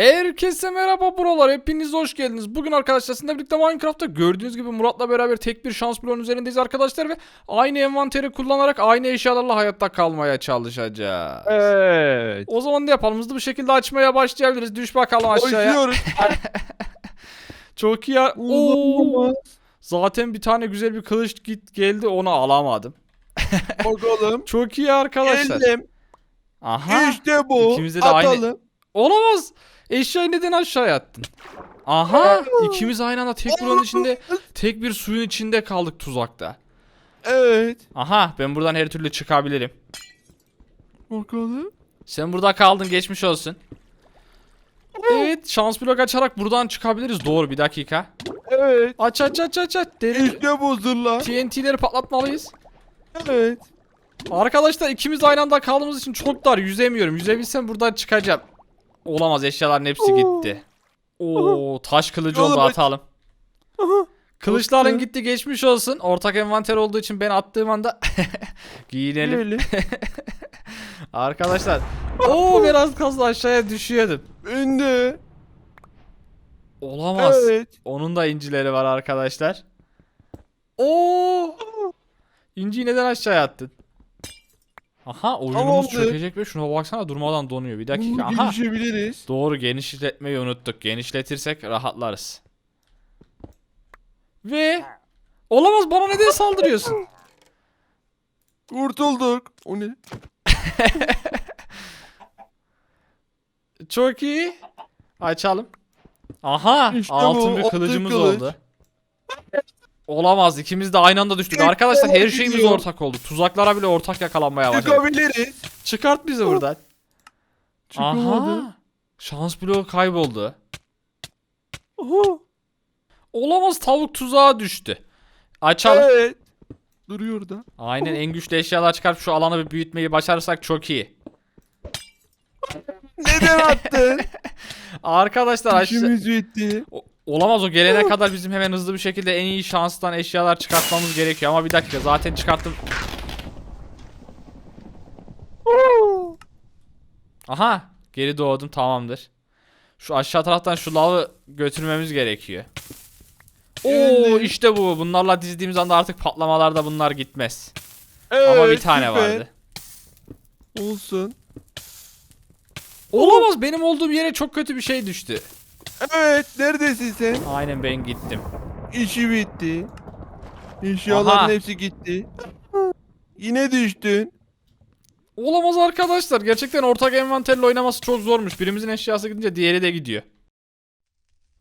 Herkese merhaba buralar. Hepiniz hoş geldiniz. Bugün arkadaşlar sizinle birlikte Minecraft'ta gördüğünüz gibi Murat'la beraber tek bir şans bloğunun üzerindeyiz arkadaşlar ve aynı envanteri kullanarak aynı eşyalarla hayatta kalmaya çalışacağız. Evet. O zaman ne yapalım? Hızlı bir şekilde açmaya başlayabiliriz. Düş bakalım aşağıya. Çok iyi. ya- Oo. Zaten bir tane güzel bir kılıç git geldi onu alamadım. Bakalım. Çok iyi arkadaşlar. Geldim. Aha. İşte bu. İkimizde de aynı- Atalım. Olamaz. Eşyayı neden aşağıya attın? Aha. ikimiz aynı anda tek bloğun içinde, tek bir suyun içinde kaldık tuzakta. Evet. Aha ben buradan her türlü çıkabilirim. Bakalım. Sen burada kaldın geçmiş olsun. Evet şans blok açarak buradan çıkabiliriz. Doğru bir dakika. Evet. Aç aç aç aç aç. İşte bu zırla. TNT'leri patlatmalıyız. Evet. Arkadaşlar ikimiz aynı anda kaldığımız için çok dar yüzemiyorum. Yüzebilsem buradan çıkacağım. Olamaz eşyaların hepsi gitti. Oo taş kılıcı oldu Oğlum, atalım. Aha. Kılıçların gitti geçmiş olsun. Ortak envanter olduğu için ben attığım anda giyinelim. Böyle. Arkadaşlar. Oo biraz kazdı aşağıya düşüyordum. Ben de. Olamaz. Evet. Onun da incileri var arkadaşlar. Oo! İnciyi neden aşağıya attın? Aha oyunumuz Tamamdır. çökecek ve şuna baksana durmadan donuyor. Bir dakika. Bunu Aha. gelişebiliriz. Doğru genişletmeyi unuttuk. Genişletirsek rahatlarız. Ve olamaz bana neden saldırıyorsun? Kurtulduk. O ne? Çok iyi. Açalım. Aha İşte bu, altın bir altın kılıcımız kılıç. oldu. Olamaz ikimiz de aynı anda düştük. Arkadaşlar her şeyimiz ortak oldu. Tuzaklara bile ortak yakalanmaya başladık. Çıkabiliriz. Çıkart bizi buradan. Aha. Şans bloğu kayboldu. Aha. Olamaz tavuk tuzağa düştü. Açalım. Evet. Duruyor da. Aynen en güçlü eşyalar çıkarıp şu alanı bir büyütmeyi başarırsak çok iyi. Neden attın? Arkadaşlar aşağı... İşimiz bitti. Olamaz o gelene kadar bizim hemen hızlı bir şekilde en iyi şanstan eşyalar çıkartmamız gerekiyor. Ama bir dakika zaten çıkarttım. Aha geri doğdum tamamdır. Şu aşağı taraftan şu lavı götürmemiz gerekiyor. Oo işte bu. Bunlarla dizdiğimiz anda artık patlamalarda bunlar gitmez. Evet, Ama bir tane süper. vardı. Olsun. Olamaz benim olduğum yere çok kötü bir şey düştü. Evet. Neredesin sen? Aynen ben gittim. İşi bitti. Aha. hepsi gitti. Yine düştün. Olamaz arkadaşlar. Gerçekten ortak envanterle oynaması çok zormuş. Birimizin eşyası gidince diğeri de gidiyor.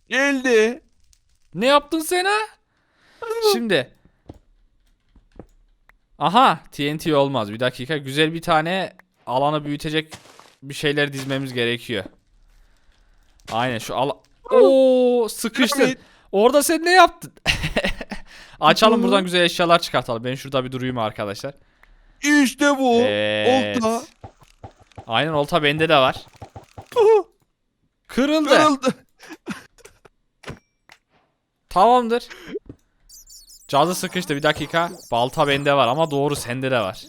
Geldi. Ne yaptın sen ha? Şimdi. Aha TNT olmaz. Bir dakika. Güzel bir tane alanı büyütecek bir şeyler dizmemiz gerekiyor. Aynen şu al. Oo sıkıştın. Orada sen ne yaptın? Açalım buradan güzel eşyalar çıkartalım. Ben şurada bir durayım arkadaşlar. İşte bu. Evet. Olta. Aynen olta bende de var. Kırıldı. Kırıldı. Tamamdır. Cazı sıkıştı bir dakika. Balta bende var ama doğru sende de var.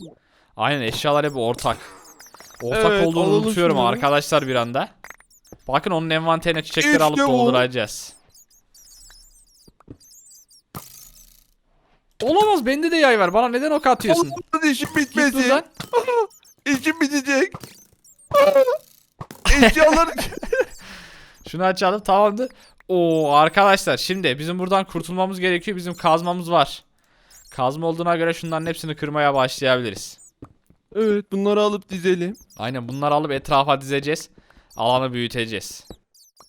Aynen eşyalar hep ortak. Ortak Evet, olduğunu unutuyorum şunu. arkadaşlar bir anda. Bakın onun envanterine çiçekleri İşte alıp dolduracağız. Olamaz bende de yay var. Bana neden ok atıyorsun? Olmadı işim Git bitmedi. buradan. İşim bitecek. Eşyalar. Şunu açalım tamamdır. Oo arkadaşlar şimdi bizim buradan kurtulmamız gerekiyor. Bizim kazmamız var. Kazma olduğuna göre şunların hepsini kırmaya başlayabiliriz. evet bunları alıp dizelim. Aynen bunları alıp etrafa dizeceğiz. Alanı büyüteceğiz.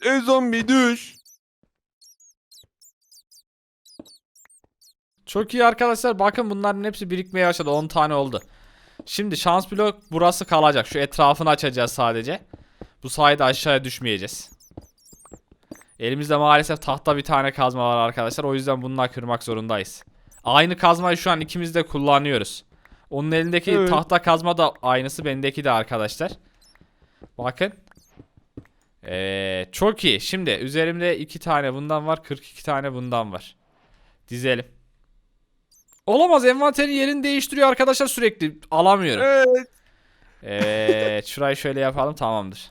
E zombi düş. Çok iyi arkadaşlar. Bakın bunların hepsi birikmeye başladı. 10 tane oldu. Şimdi şans blok burası kalacak. Şu etrafını açacağız sadece. Bu sayede aşağıya düşmeyeceğiz. Elimizde maalesef tahta bir tane kazma var arkadaşlar. O yüzden bununla kırmak zorundayız. Aynı kazmayı şu an ikimiz de kullanıyoruz. Onun elindeki Evet. tahta kazma da aynısı bendeki de arkadaşlar. Bakın. Ee, çok iyi. Şimdi üzerimde 2 tane bundan var. 42 tane bundan var. Dizelim. Olamaz envanterin yerini değiştiriyor arkadaşlar sürekli. Alamıyorum. Evet. Evet şurayı şöyle yapalım tamamdır.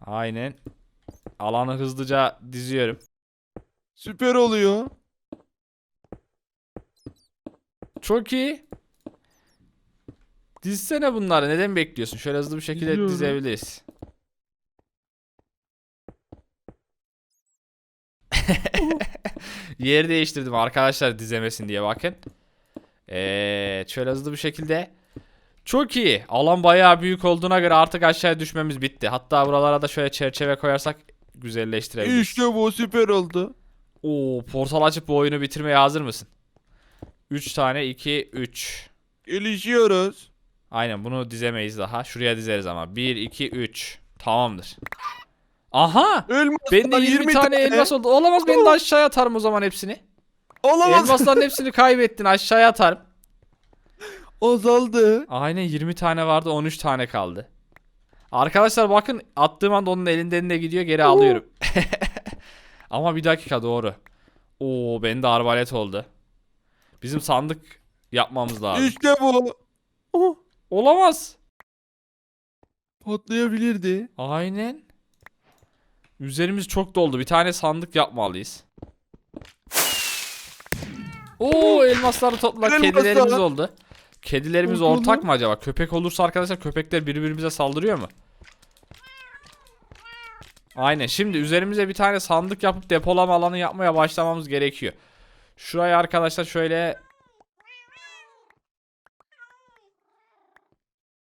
Aynen. Alanı hızlıca diziyorum. Süper oluyor. Çok iyi. Dizsene bunları. Neden bekliyorsun? Şöyle hızlı bir şekilde Diziyorum. dizebiliriz. Yer değiştirdim arkadaşlar dizemesin diye bakın. Evet şöyle hızlı bir şekilde. Çok iyi. Alan bayağı büyük olduğuna göre artık aşağıya düşmemiz bitti. Hatta buralara da şöyle çerçeve koyarsak güzelleştirebiliriz. İşte bu süper oldu. Oo, portal açıp bu oyunu bitirmeye hazır mısın? 3 tane 2 3. Gelişiyoruz. Aynen bunu dizemeyiz daha. Şuraya dizeriz ama. 1 2 3. Tamamdır. Aha! Elmas Benim de 20, tane, elmas oldu. Olamaz ben de aşağıya atarım o zaman hepsini. Olamaz. Elmasların hepsini kaybettin. Aşağıya atarım. Azaldı. Aynen 20 tane vardı 13 tane kaldı. Arkadaşlar bakın attığım anda onun elinden de gidiyor geri alıyorum. Ama bir dakika doğru. Oo bende arbalet oldu. Bizim sandık yapmamız lazım. İşte bu. Oh, Olamaz. patlayabilirdi. Aynen. Üzerimiz çok doldu. Bir tane sandık yapmalıyız. Oo elmasları topla. Kedilerimiz oldu. Kedilerimiz ortak mı acaba? Köpek olursa arkadaşlar köpekler birbirimize saldırıyor mu? Aynen. Şimdi üzerimize bir tane sandık yapıp depolama alanı yapmaya başlamamız gerekiyor. Şuraya arkadaşlar şöyle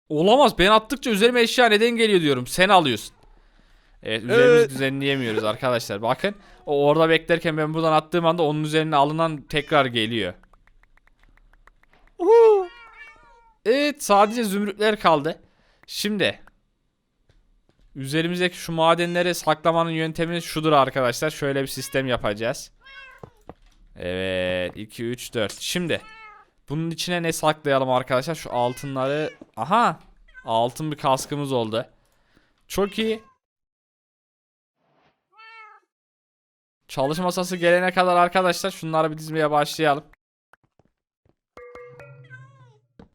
Olamaz. Ben attıkça üzerime eşya neden geliyor diyorum. Sen alıyorsun. Evet üzerimizi Evet. düzenleyemiyoruz arkadaşlar. Bakın o orada beklerken ben buradan attığım anda onun üzerine alınan tekrar geliyor. Evet sadece zümrütler kaldı. Şimdi üzerimizdeki şu madenleri saklamanın yöntemi şudur arkadaşlar. Şöyle bir sistem yapacağız. Evet 2 3 4. Şimdi bunun içine ne saklayalım arkadaşlar? Şu altınları. Aha! Altın bir kaskımız oldu. Çok iyi. Çalışma masası gelene kadar arkadaşlar şunları bir dizmeye başlayalım.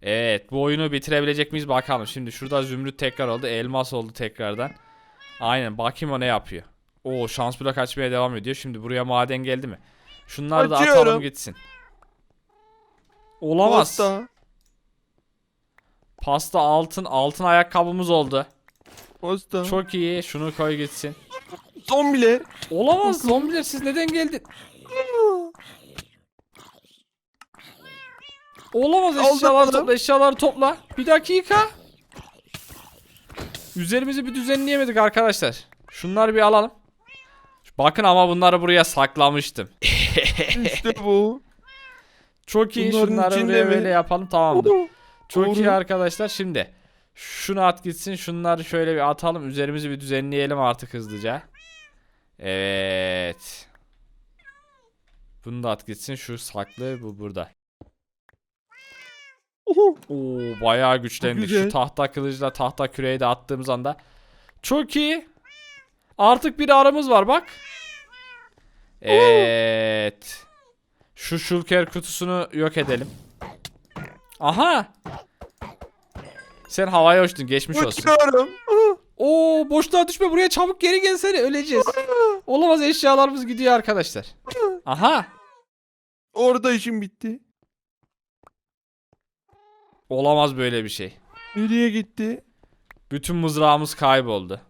Evet bu oyunu bitirebilecek miyiz bakalım. Şimdi şurada zümrüt tekrar oldu. Elmas oldu tekrardan. Aynen bakayım o ne yapıyor. Oo şans blok açmaya devam ediyor. Şimdi buraya maden geldi mi? Şunları da atalım Açıyorum. gitsin. Olamaz. Pasta. Pasta. altın altın ayakkabımız oldu. Pasta. Çok iyi. Şunu koy gitsin. Zombiler. Olamaz zombiler siz neden geldin? Olamaz aldım. topla eşyaları topla. Bir dakika. Üzerimizi bir düzenleyemedik arkadaşlar. Şunları bir alalım. Bakın ama bunları buraya saklamıştım. İşte bu. Çok iyi Bunların şunları içinde buraya mi? böyle yapalım tamamdır. Oh, Çok Doğru. iyi arkadaşlar şimdi. Şunu at gitsin şunları şöyle bir atalım. Üzerimizi bir düzenleyelim artık hızlıca. Evet. Bunu da at gitsin. Şu saklı bu burada. Oo bayağı güçlendik. Şu tahta kılıçla tahta küreği de attığımız anda. Çok iyi. Artık bir aramız var bak. Evet. Şu şulker kutusunu yok edelim. Aha. Sen havaya uçtun geçmiş olsun. Uçuyorum. Oo boşluğa düşme buraya çabuk geri gelsene öleceğiz. Olamaz eşyalarımız gidiyor arkadaşlar. Aha. Orada işim bitti. Olamaz böyle bir şey. Nereye gitti? Bütün mızrağımız kayboldu.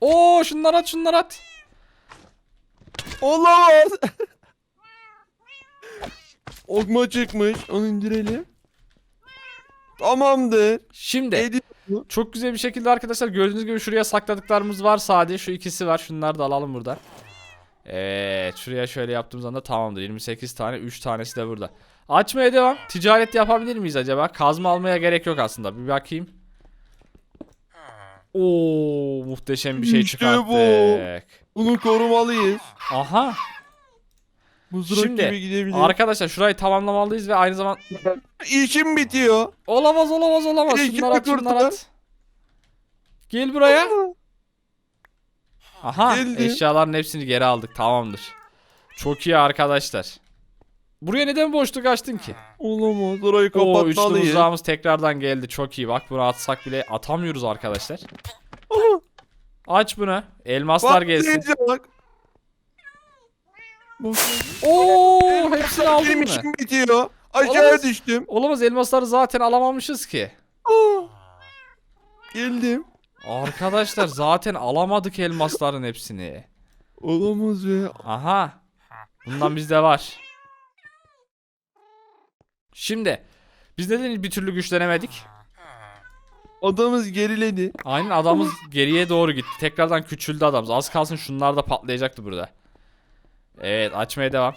Oo şunları at şunları at. Olamaz. Okma çıkmış. Onu indirelim. Tamamdır. Şimdi Ediyorum. çok güzel bir şekilde arkadaşlar gördüğünüz gibi şuraya sakladıklarımız var sadece. Şu ikisi var. Şunları da alalım buradan. Evet şuraya şöyle yaptığımız anda tamamdır. 28 tane 3 tanesi de burada. Açmaya devam. Ticaret yapabilir miyiz acaba? Kazma almaya gerek yok aslında. Bir bakayım. Oo muhteşem bir şey İşte çıkarttık. bu. Bunu korumalıyız. Aha. Mızrak Şimdi, gibi gidebilir. Arkadaşlar şurayı tamamlamalıyız ve aynı zaman İşim bitiyor. Olamaz olamaz olamaz. Bir iki Şunları at şunları at. Gel buraya. Aha Geldim. eşyaların hepsini geri aldık tamamdır. Çok iyi arkadaşlar. Buraya neden boşluk açtın ki? Olamaz. Orayı Oo üçlü kapatmalıyız. mızrağımız tekrardan geldi. Çok iyi. Bak bunu atsak bile atamıyoruz arkadaşlar. Aha, Aç bunu. Elmaslar bak, gelsin. iyice Bak. Oo hepsini aldın Benim mı? işim bitiyor. Aşağıya Olamaz. düştüm. Olamaz elmasları zaten alamamışız ki. Aa, Geldim. Arkadaşlar zaten alamadık elmasların hepsini. Olamaz be. Aha. Bundan bizde var. Şimdi biz neden bir türlü güçlenemedik? Adamız geriledi. Aynen adamız geriye doğru gitti. Tekrardan küçüldü adamız. Az kalsın şunlar da patlayacaktı burada. Evet açmaya devam.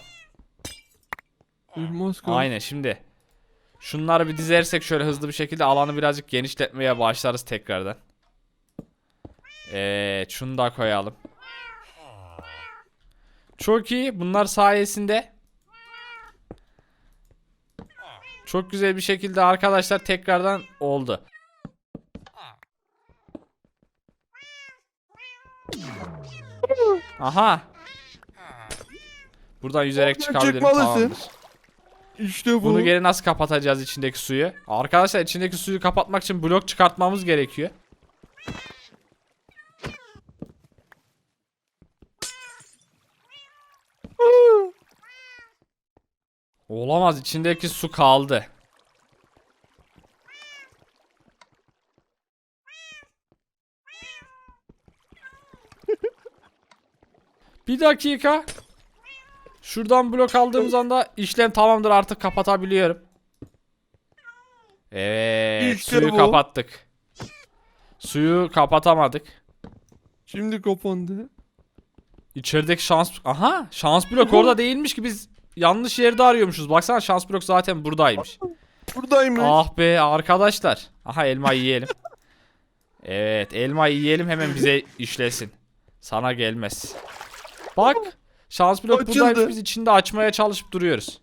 Aynen şimdi. Şunları bir dizersek şöyle hızlı bir şekilde alanı birazcık genişletmeye başlarız tekrardan. Evet şunu da koyalım. Çok iyi. Bunlar sayesinde çok güzel bir şekilde arkadaşlar tekrardan oldu. Aha. Buradan yüzerek Oradan çıkabilirim. çıkmalısın. Tamamdır. İşte bu. Bunu geri nasıl kapatacağız içindeki suyu? Arkadaşlar içindeki suyu kapatmak için blok çıkartmamız gerekiyor. Olamaz içindeki su kaldı. Bir dakika. Şuradan blok aldığımız anda işlem tamamdır artık kapatabiliyorum. Evet İşte suyu bu. kapattık. Suyu kapatamadık. Şimdi kapandı. İçerideki şans... Aha şans blok orada değilmiş ki biz yanlış yerde arıyormuşuz. Baksana şans blok zaten buradaymış. Buradaymış. ah be arkadaşlar. Aha elma yiyelim. Evet elma yiyelim hemen bize işlesin. Sana gelmez. Bak şans blok Açıldı. buradaymış biz içinde açmaya çalışıp duruyoruz.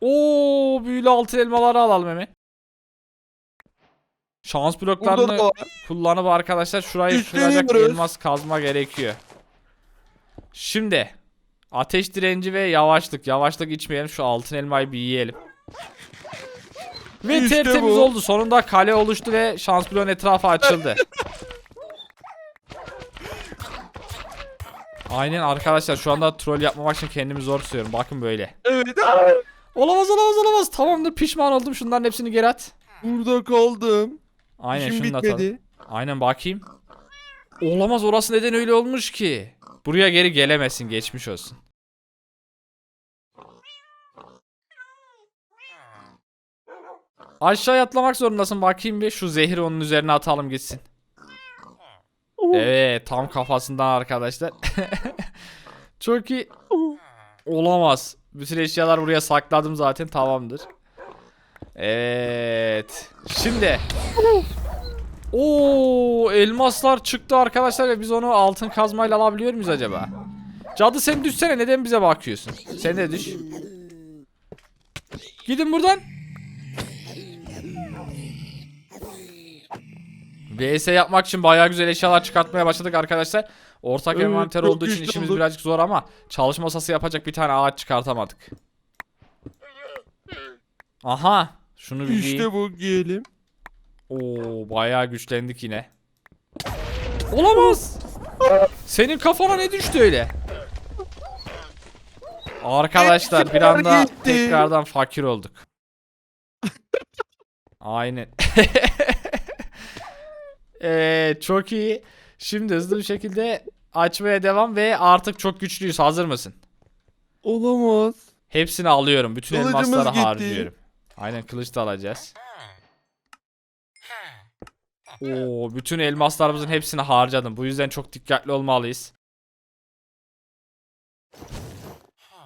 Oo büyülü altın elmaları alalım hemen. Şans bloklarını kullanıp arkadaşlar şurayı kıracak elmas kazma gerekiyor. Şimdi ateş direnci ve yavaşlık. Yavaşlık içmeyelim şu altın elmayı bir yiyelim. Ve İşte tertemiz bu. oldu. Sonunda kale oluştu ve şans bloğun etrafı açıldı. Aynen arkadaşlar şu anda troll yapmamak için kendimi zor tutuyorum. Bakın böyle. Evet. Olamaz olamaz olamaz. Tamamdır pişman oldum. Şunların hepsini geri at. Burada kaldım. Aynen İşim şunu da atalım. bitmedi. Aynen bakayım. Olamaz orası neden öyle olmuş ki? Buraya geri gelemezsin geçmiş olsun. Aşağıya atlamak zorundasın bakayım bir şu zehri onun üzerine atalım gitsin. Evet tam kafasından arkadaşlar. Çok iyi. Olamaz. Bütün eşyalar buraya sakladım zaten tamamdır. Evet. Şimdi. Oo elmaslar çıktı arkadaşlar ve biz onu altın kazmayla alabiliyor muyuz acaba? Cadı sen düşsene neden bize bakıyorsun? Sen de düş. Gidin buradan. VS yapmak için bayağı güzel eşyalar çıkartmaya başladık arkadaşlar. Ortak Evet, envanter olduğu için işimiz olduk. birazcık zor ama çalışma masası yapacak bir tane ağaç çıkartamadık. Aha, şunu bir. İşte bu giyelim. Oo bayağı güçlendik yine. Olamaz. Senin kafana ne düştü öyle? Arkadaşlar bir anda tekrardan fakir olduk. Aynen. Evet çok iyi. Şimdi hızlı bir şekilde açmaya devam ve artık çok güçlüyüz. Hazır mısın? Olamaz. Hepsini alıyorum. Bütün Kılıcımız elmasları gitti. harcıyorum. Aynen kılıç da alacağız. Oo, bütün elmaslarımızın hepsini harcadım. Bu yüzden çok dikkatli olmalıyız.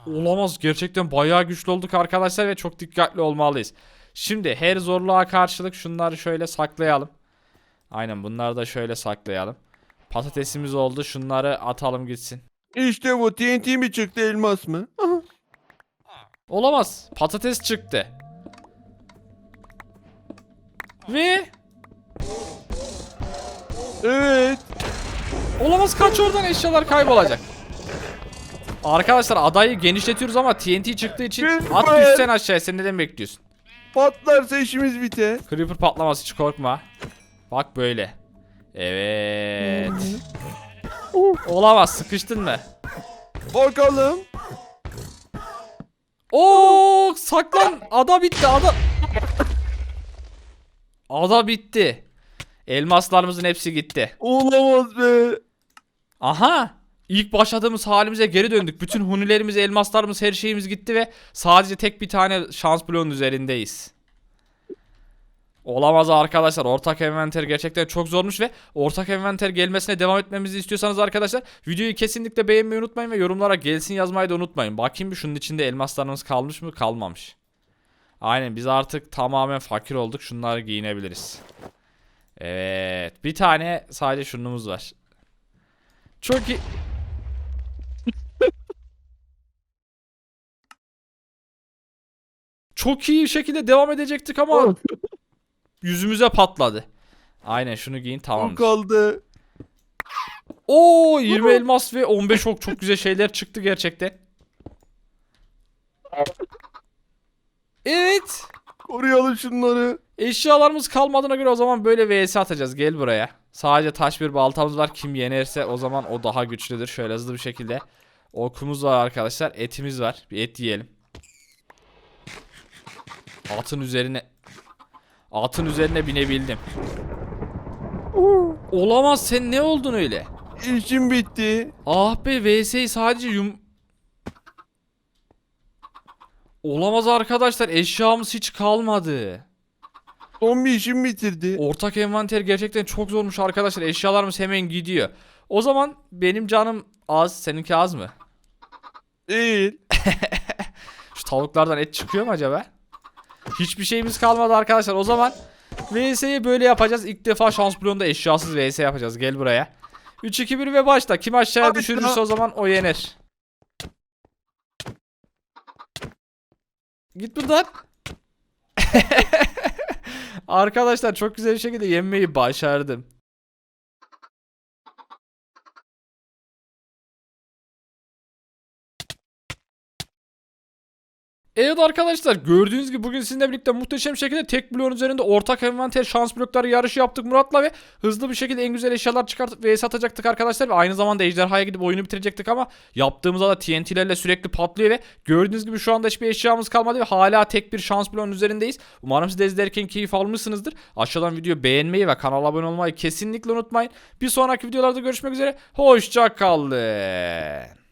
Olamaz. Gerçekten bayağı güçlü olduk arkadaşlar ve çok dikkatli olmalıyız. Şimdi her zorluğa karşılık şunları şöyle saklayalım. Aynen bunları da şöyle saklayalım. Patatesimiz oldu. Şunları atalım gitsin. İşte bu TNT mi çıktı elmas mı? Aha. Olamaz. Patates çıktı. Ve Evet. olamaz kaç oradan eşyalar kaybolacak. Arkadaşlar adayı genişletiyoruz ama TNT çıktığı için Lütfen. at düşsen aşağıya. Sen neden bekliyorsun? Patlarsa işimiz biter. Creeper patlaması hiç korkma. Bak böyle. Evet. Olamaz sıkıştın mı? Bakalım. Oo saklan. Ada bitti ada. Ada bitti. Elmaslarımızın hepsi gitti. Olamaz be. Aha. İlk başladığımız halimize geri döndük. Bütün hunilerimiz, elmaslarımız, her şeyimiz gitti ve sadece tek bir tane şans bloğunun üzerindeyiz. Olamaz arkadaşlar. Ortak envanter gerçekten çok zormuş ve ortak envanter gelmesine devam etmemizi istiyorsanız arkadaşlar videoyu kesinlikle beğenmeyi unutmayın ve yorumlara gelsin yazmayı da unutmayın. Bakayım bir şunun içinde elmaslarımız kalmış mı? Kalmamış. Aynen biz artık tamamen fakir olduk. Şunları giyinebiliriz. Evet. Bir tane sadece şunumuz var. Çok iyi. Çok iyi şekilde devam edecektik ama yüzümüze patladı. Aynen şunu giyin tamam. kaldı. Oo 20 elmas ve 15 ok çok güzel şeyler çıktı gerçekten. Evet. Koruyalım şunları. Eşyalarımız kalmadığına göre o zaman böyle vs atacağız. Gel buraya. Sadece taş bir baltamız var. Kim yenerse o zaman o daha güçlüdür. Şöyle hızlı bir şekilde. Okumuz var arkadaşlar. Etimiz var. Bir et yiyelim. Atın üzerine Atın üzerine binebildim. Olamaz sen ne oldun öyle? İşim bitti. Ah be VS'yi sadece yum... Olamaz arkadaşlar eşyamız hiç kalmadı. Son bir işim bitirdi. Ortak envanter gerçekten çok zormuş arkadaşlar. Eşyalarımız hemen gidiyor. O zaman benim canım az, seninki az mı? Değil. Şu tavuklardan et çıkıyor mu acaba? Hiçbir şeyimiz kalmadı arkadaşlar. O zaman VS'yi böyle yapacağız. İlk defa şans bloğunda eşyasız VS yapacağız. Gel buraya. 3 2 1 ve başla. Kim aşağıya düşürürse o zaman o yener. Git buradan. Arkadaşlar çok güzel bir şekilde yenmeyi başardım. Evet arkadaşlar gördüğünüz gibi bugün sizinle birlikte muhteşem şekilde tek bloğun üzerinde ortak envanter şans blokları yarışı yaptık Murat'la ve hızlı bir şekilde en güzel eşyalar çıkartıp vs atacaktık arkadaşlar ve aynı zamanda ejderhaya gidip oyunu bitirecektik ama yaptığımızda da TNT'lerle sürekli patlıyor ve gördüğünüz gibi şu anda hiçbir eşyamız kalmadı ve hala tek bir şans bloğun üzerindeyiz. Umarım siz de izlerken keyif almışsınızdır. Aşağıdan videoyu beğenmeyi ve kanala abone olmayı kesinlikle unutmayın. Bir sonraki videolarda görüşmek üzere. Hoşça kalın.